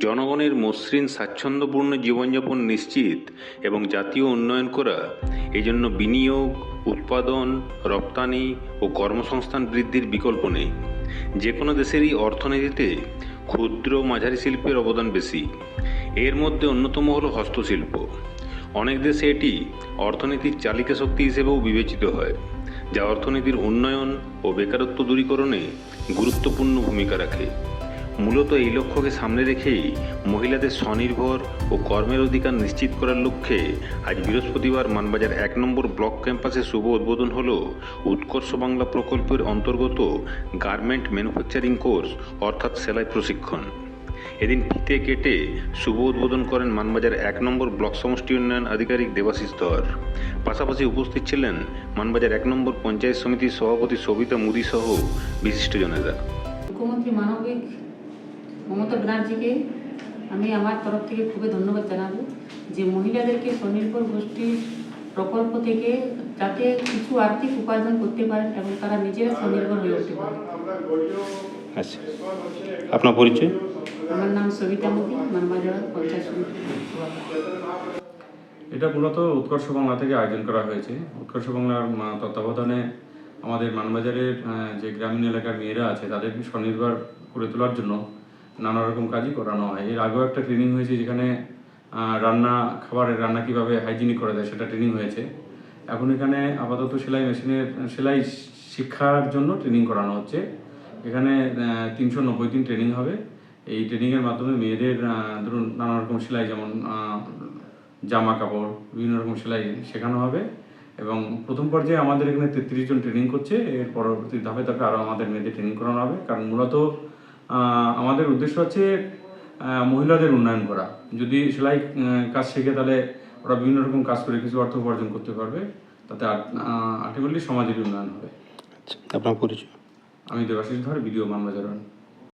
জনগণের মসৃণ স্বাচ্ছন্দ্যপূর্ণ জীবনযাপন নিশ্চিত এবং জাতীয় উন্নয়ন করা, এজন্য বিনিয়োগ, উৎপাদন, রপ্তানি ও কর্মসংস্থান বৃদ্ধির বিকল্প নেই। যে কোনো দেশেরই অর্থনীতিতে ক্ষুদ্র মাঝারি শিল্পের অবদান বেশি। এর মধ্যে অন্যতম হলো হস্তশিল্প। অনেক দেশে এটি অর্থনীতির চালিকা শক্তি হিসেবেও বিবেচিত হয়, যা অর্থনীতির উন্নয়ন ও বেকারত্ব দূরীকরণে গুরুত্বপূর্ণ ভূমিকা রাখে। মূলত এই লক্ষ্যকে সামনে রেখেই মহিলাদের স্বনির্ভর ও কর্মের অধিকার নিশ্চিত করার লক্ষ্যে আজ বৃহস্পতিবার মানবাজার এক নম্বর ব্লক ক্যাম্পাসে শুভ উদ্বোধন হল উৎকর্ষ বাংলা প্রকল্পের অন্তর্গত গার্মেন্ট ম্যানুফ্যাকচারিং কোর্স, অর্থাৎ সেলাই প্রশিক্ষণ। এদিন ফিতে কেটে শুভ উদ্বোধন করেন মানবাজার এক নম্বর ব্লক সমষ্টি উন্নয়ন আধিকারিক দেবাশিস ধর। পাশাপাশি উপস্থিত ছিলেন মানবাজার এক নম্বর পঞ্চায়েত সমিতির সভাপতি সবিতা মুদি সহ বিশিষ্টজনেরা। মুখ্যমন্ত্রী মানবিক মমতা ব্যানার্জিকে আমি আমার তরফ থেকে খুবই ধন্যবাদ জানাব যে মহিলাদেরকে স্বনির্ভর গোষ্ঠীর প্রকল্প থেকে যাতে কিছু আর্থিক উপার্জন করতে পারেন এবং তারা নিজেরা স্বনির্ভর হয়ে উঠতে পারে আচ্ছা। আপনার পরিচয়? আমার নাম সবিতা মোদী মানবাজার পঞ্চায়েত সভাপতি এটা মূলত উৎকর্ষ বাংলা থেকে আয়োজন করা হয়েছে। উৎকর্ষ বাংলার তত্ত্বাবধানে আমাদের মানবাজারের যে গ্রামীণ এলাকার মেয়েরা আছে তাদেরকে স্বনির্ভর করে তোলার জন্য নানা রকম কাজই করানো হয়। এর আগেও একটা ট্রেনিং হয়েছে যেখানে রান্না, খাবারের রান্না কীভাবে হাইজিনিক করা যায় সেটা ট্রেনিং হয়েছে। এখন এখানে আপাতত সেলাই মেশিনের সেলাই শিক্ষার জন্য ট্রেনিং করানো হচ্ছে। এখানে তিনশো নব্বই দিন ট্রেনিং হবে। এই ট্রেনিংয়ের মাধ্যমে মেয়েদের ধরুন নানা রকম সেলাই যেমন জামা কাপড়, বিভিন্ন রকম সেলাই শেখানো হবে। এবং প্রথম পর্যায়ে আমাদের এখানে তেত্রিশ জন ট্রেনিং করছে। এর পরবর্তী ধাপে ধাপে আরও আমাদের মেয়েদের ট্রেনিং করানো হবে। কারণ মূলত আমাদের উদ্দেশ্য হচ্ছে মহিলাদের উন্নয়ন করা। যদি সেলাই কাজ শেখে তাহলে ওরা বিভিন্ন রকম কাজ করে কিছু অর্থ উপার্জন করতে পারবে। তাতে আলটিমেটলি সমাজের উন্নয়ন হবে। আচ্ছা আপনার পরিচয়? আমি দেবাশিস ধর ভিডিও মানবাজার